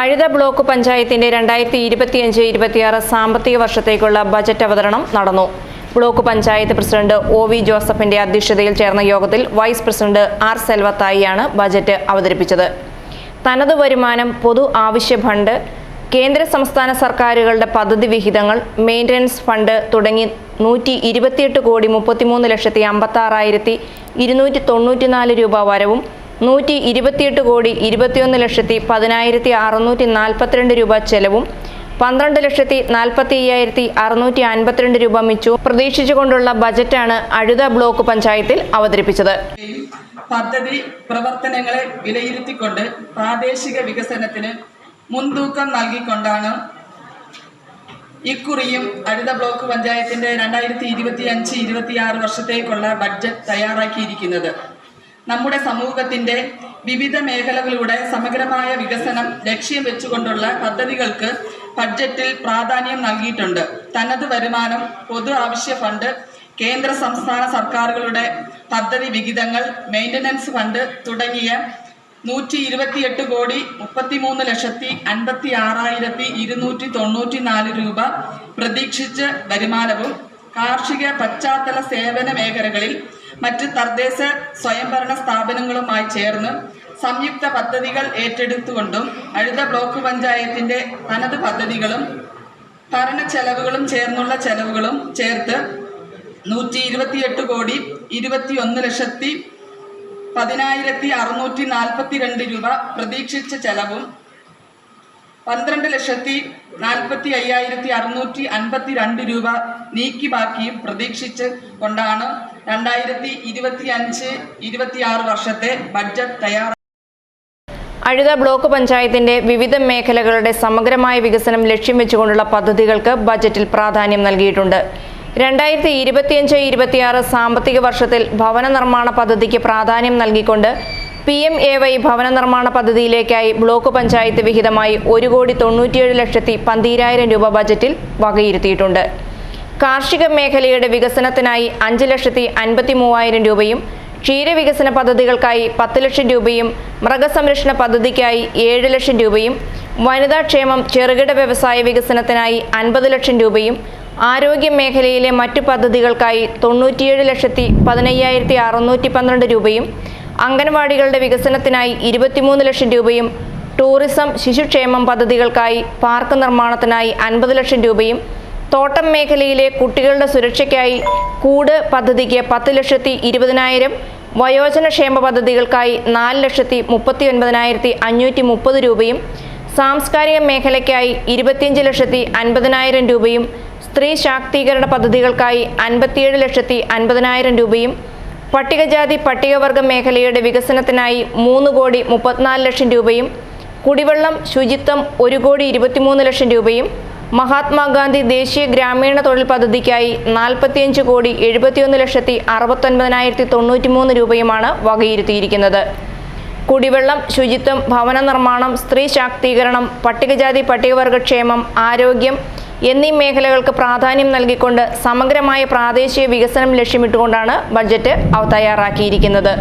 അഴുത block പഞ്ചായത്തിന്റെ രണ്ടായിരത്തി ഇരുപത്തിയഞ്ച് ഇരുപത്തിയാറ് സാമ്പത്തിക വർഷത്തേക്കുള്ള ബജറ്റ് അവതരണം നടന്നു. Block panchayat president O V ജോസഫിന്റെ അധ്യക്ഷതയിൽ ചേർന്ന യോഗത്തിൽ വൈസ് പ്രസിഡന്റ് ആർ സെൽവത്തായിയാണ് ബജറ്റ് അവതരിപ്പിച്ചത്. തനത് വരുമാനം പൊതു ആവശ്യ ഫണ്ട് കേന്ദ്ര സംസ്ഥാന സർക്കാരുകളുടെ പദ്ധതി വിഹിതങ്ങൾ മെയിന്റനൻസ് ഫണ്ട് തുടങ്ങി നൂറ്റി ഇരുപത്തിയെട്ട് കോടി മുപ്പത്തിമൂന്ന് ലക്ഷത്തി അമ്പത്താറായിരത്തി ഇരുന്നൂറ്റി തൊണ്ണൂറ്റിനാല് രൂപ വരവും നൂറ്റി ഇരുപത്തിയെട്ട് കോടി ഇരുപത്തിയൊന്ന് ലക്ഷത്തി പതിനായിരത്തി അറുന്നൂറ്റി നാൽപ്പത്തിരണ്ട് രൂപ ചെലവും പന്ത്രണ്ട് ലക്ഷത്തി നാൽപ്പത്തി അയ്യായിരത്തി അറുന്നൂറ്റി അൻപത്തിരണ്ട് രൂപ മിച്ചു പ്രതീക്ഷിച്ചുകൊണ്ടുള്ള ബജറ്റാണ് അഴുത ബ്ലോക്ക് പഞ്ചായത്തിൽ അവതരിപ്പിച്ചത്. പദ്ധതി പ്രവർത്തനങ്ങളെ വിലയിരുത്തിക്കൊണ്ട് പ്രാദേശിക വികസനത്തിന് മുൻതൂക്കം നൽകിക്കൊണ്ടാണ് ഇക്കുറിയും അഴുത ബ്ലോക്ക് പഞ്ചായത്തിന്റെ രണ്ടായിരത്തി ഇരുപത്തി അഞ്ച് ഇരുപത്തിയാറ് വർഷത്തേക്കുള്ള ബഡ്ജറ്റ് തയ്യാറാക്കിയിരിക്കുന്നത്. നമ്മുടെ സമൂഹത്തിന്റെ വിവിധ മേഖലകളുടെ സമഗ്രമായ വികസനം ലക്ഷ്യം വെച്ചുകൊണ്ടുള്ള പദ്ധതികൾക്ക് ബഡ്ജറ്റിൽ പ്രാധാന്യം നൽകിയിട്ടുണ്ട്. തനത് വരുമാനം പൊതു ആവശ്യ ഫണ്ട് കേന്ദ്ര സംസ്ഥാന സർക്കാരുകളുടെ പദ്ധതി വിഹിതങ്ങൾ മെയിന്റനൻസ് ഫണ്ട് തുടങ്ങിയ നൂറ്റി ഇരുപത്തിയെട്ട് കോടി മുപ്പത്തിമൂന്ന് ലക്ഷത്തി അൻപത്തി ആറായിരത്തി ഇരുന്നൂറ്റി തൊണ്ണൂറ്റി നാല് രൂപ പ്രതീക്ഷിച്ച വരുമാനവും കാർഷിക പശ്ചാത്തല സേവന മേഖലകളിൽ മറ്റ് തദ്ദേശ സ്വയംഭരണ സ്ഥാപനങ്ങളുമായി ചേർന്ന് സംയുക്ത പദ്ധതികൾ ഏറ്റെടുത്തുകൊണ്ടും അഴുത ബ്ലോക്ക് പഞ്ചായത്തിന്റെ തനത് പദ്ധതികളും ഭരണ ചെലവുകളും ചേർന്നുള്ള ചെലവുകളും ചേർത്ത് നൂറ്റി ഇരുപത്തിയെട്ട് കോടി ഇരുപത്തി ഒന്ന് ലക്ഷത്തി പതിനായിരത്തി അറുന്നൂറ്റി നാൽപ്പത്തി രണ്ട് രൂപ പ്രതീക്ഷിച്ച ചെലവും പന്ത്രണ്ട് ലക്ഷത്തി നാൽപ്പത്തി അയ്യായിരത്തി അറുന്നൂറ്റി അൻപത്തി രണ്ട് രൂപ നീക്കി ബാക്കിയും പ്രതീക്ഷിച്ച് കൊണ്ടാണ് രണ്ടായിരത്തി ഇരുപത്തി അഞ്ച് ഇരുപത്തി ആറ് വർഷത്തെ ബഡ്ജറ്റ് തയ്യാറാക്കി അഴുത ബ്ലോക്ക് പഞ്ചായത്തിന്റെ വിവിധ മേഖലകളുടെ സമഗ്രമായ വികസനം ലക്ഷ്യം വെച്ചുകൊണ്ടുള്ള പദ്ധതികൾക്ക് ബജറ്റിൽ പ്രാധാന്യം നൽകിയിട്ടുണ്ട്. രണ്ടായിരത്തി ഇരുപത്തിയഞ്ച് ഇരുപത്തിയാറ് സാമ്പത്തിക വർഷത്തിൽ ഭവന നിർമ്മാണ പദ്ധതിക്ക് പ്രാധാന്യം നൽകിക്കൊണ്ട് പി എം എ വൈ ഭവന നിർമ്മാണ പദ്ധതിയിലേക്കായി ബ്ലോക്ക് പഞ്ചായത്ത് വിഹിതമായി ഒരു കോടി തൊണ്ണൂറ്റിയേഴ് ലക്ഷത്തി പന്തീരായിരം രൂപ ബജറ്റിൽ വകയിരുത്തിയിട്ടുണ്ട്. കാർഷിക മേഖലയുടെ വികസനത്തിനായി അഞ്ച് ലക്ഷത്തി അൻപത്തി മൂവായിരം രൂപയും ക്ഷീരവികസന പദ്ധതികൾക്കായി പത്ത് ലക്ഷം രൂപയും മൃഗസംരക്ഷണ പദ്ധതിക്കായി ഏഴ് ലക്ഷം രൂപയും വനിതാ ക്ഷേമം ചെറുകിട വ്യവസായ വികസനത്തിനായി അൻപത് ലക്ഷം രൂപയും ആരോഗ്യ മേഖലയിലെ മറ്റു പദ്ധതികൾക്കായി തൊണ്ണൂറ്റിയേഴ് ലക്ഷത്തി പതിനയ്യായിരത്തി അറുന്നൂറ്റി പന്ത്രണ്ട് രൂപയും അംഗൻവാടികളുടെ വികസനത്തിനായി ഇരുപത്തിമൂന്ന് ലക്ഷം രൂപയും ടൂറിസം ശിശുക്ഷേമം പദ്ധതികൾക്കായി പാർക്ക് നിർമ്മാണത്തിനായി അൻപത് ലക്ഷം രൂപയും തോട്ടം മേഖലയിലെ കുട്ടികളുടെ സുരക്ഷയ്ക്കായി കൂട് പദ്ധതിക്ക് പത്ത് ലക്ഷത്തി ഇരുപതിനായിരം വയോജനക്ഷേമ പദ്ധതികൾക്കായി നാല് ലക്ഷത്തി മുപ്പത്തി ഒൻപതിനായിരത്തി അഞ്ഞൂറ്റി മുപ്പത് രൂപയും സാംസ്കാരിക മേഖലയ്ക്കായി ഇരുപത്തിയഞ്ച് ലക്ഷത്തി അൻപതിനായിരം രൂപയും സ്ത്രീ ശാക്തീകരണ പദ്ധതികൾക്കായി അൻപത്തിയേഴ് ലക്ഷത്തി അൻപതിനായിരം രൂപയും പട്ടികജാതി പട്ടികവർഗ മേഖലയുടെ വികസനത്തിനായി മൂന്ന് കോടി മുപ്പത്തിനാല് ലക്ഷം രൂപയും കുടിവെള്ളം ശുചിത്വം ഒരു കോടി ഇരുപത്തിമൂന്ന് ലക്ഷം രൂപയും മഹാത്മാഗാന്ധി ദേശീയ ഗ്രാമീണ തൊഴിൽ പദ്ധതിക്കായി നാൽപ്പത്തിയഞ്ച് കോടി എഴുപത്തിയൊന്ന് ലക്ഷത്തി അറുപത്തൊൻപതിനായിരത്തി തൊണ്ണൂറ്റിമൂന്ന് രൂപയുമാണ് വകയിരുത്തിയിരിക്കുന്നത്. കുടിവെള്ളം ശുചിത്വം ഭവന നിർമ്മാണം സ്ത്രീ ശാക്തീകരണം പട്ടികജാതി പട്ടികവർഗക്ഷേമം ആരോഗ്യം എന്നീ മേഖലകൾക്ക് പ്രാധാന്യം നൽകിക്കൊണ്ട് സമഗ്രമായ പ്രാദേശിക വികസനം ലക്ഷ്യമിട്ടുകൊണ്ടാണ് ബഡ്ജറ്റ് തയ്യാറാക്കിയിരിക്കുന്നത്.